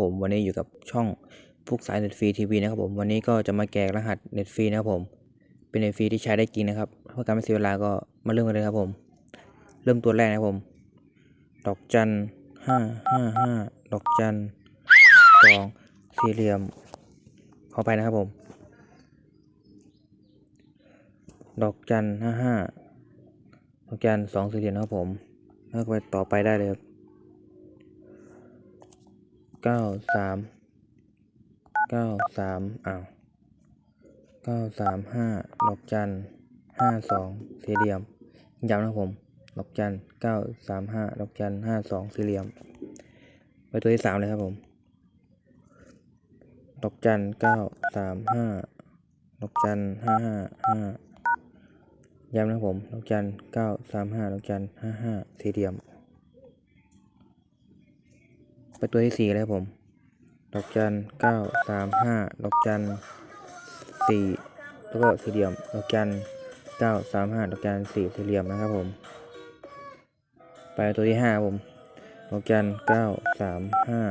ผมวันนี้อยู่กับช่องฟุกสายเน็ตฟรีทีวีนะครับผมวันนี้ก็จะมาแจกรหัสเน็ตฟรีนะครับผมเป็นเน็ตฟรีที่ใช้ได้จริงนะครับเพื่อการไม่เสียเวลาก็มาเริ่มกันเลยครับผม เริ่มตัวแรกนะครับผม ดอกจันห้าห้าห้าดอกจันสองสี่เหลี่ยมเข้าไปนะครับผม ดอกจันห้าห้าดอกจันสองสี่เหลี่ยมนะครับผมแล้วไปต่อไปได้เลยครับ เก้าสามเก้าสามอ้าวเก้าสามห้าดอกจันห้าสองสี่เหลี่ยมย้ำนะผมดอกจันเก้าสามห้าดอกจันห้าสองสี่เหลี่ยม ไปตัวที่สามเลยครับผม ดอกจันเก้าสามห้าดอกจันห้าห้าห้าย้ำนะผมดอกจันเก้าสามห้าดอกจันห้าห้าสี่เหลี่ยม ไปตัวที่สี่เลยครับผม ดอกจันเก้าสามห้าดอกจันสี่แล้วก็สี่เหลี่ยม ดอกจันเก้าสามห้าดอกจันสี่สี่เหลี่ยมนะครับผม ไปตัวที่ห้าครับผม ดอกจันเก้าสามห้า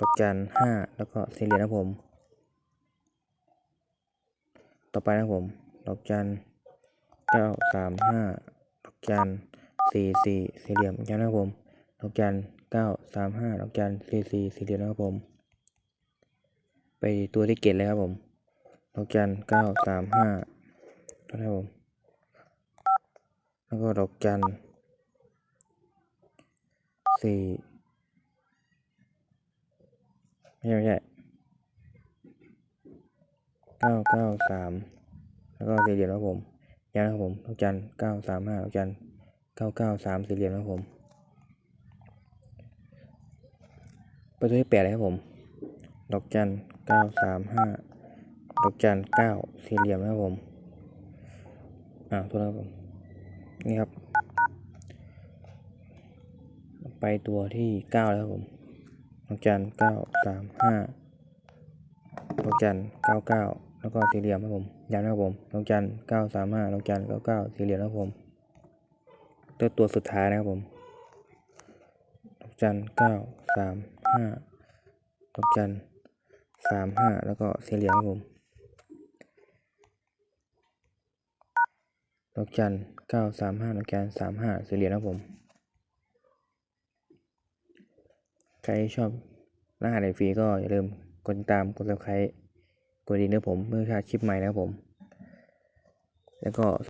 ดอกจันห้าแล้วก็สี่เหลี่ยมนะครับผม ต่อไปนะครับผม ดอกจันเก้าสามห้าดอกจันสี่สี่สี่เหลี่ยมย้ำนะครับผม ดอกจันเก้าสามห้าดอกจันสี่สี่สี่เหลี่ยมนะครับผม ไปตัวที่เกตเลยครับผมดอกจันเก้าสามห้านะครับผม แล้วก็ดอกจันสี่ไม่ใช่ไม่ใช่เก้าเก้าสามแล้วก็สี่เหลี่ยมนะครับผมย้ำนะครับผมดอกจันเก้าสามห้าดอกจันเก้าเก้าสามสี่เหลี่ยมนะครับผม ไปตัวที่แปดเลยครับผม ดอกจันเก้าสามห้าดอกจันเก้าสี่เหลี่ยมนะครับผม อ่าตัวนะครับผม นี่ครับ ไปตัวที่เก้าแล้วครับผม ดอกจันเก้าสามห้าดอกจันเก้าเก้าแล้วก็สี่เหลี่ยมครับผมย้ำนะครับผมดอกจันเก้าสามห้าดอกจันเก้าเก้าสี่เหลี่ยมนะครับผมตัวตัวสุดท้ายนะครับผมดอกจันเก้าสาม ห้าดอกจันสามห้าแล้วก็สีเหลี่ยมครับผม ดอกจันเก้าสามห้าดอกจันสามห้าสีเหลี่ยมนะครับผม ใครชอบรหัสไอฟรีก็อย่าลืมกดติดตามกด subscribe กดดีนะผมเมื่อชาคลิปใหม่นะครับผม แล้วก็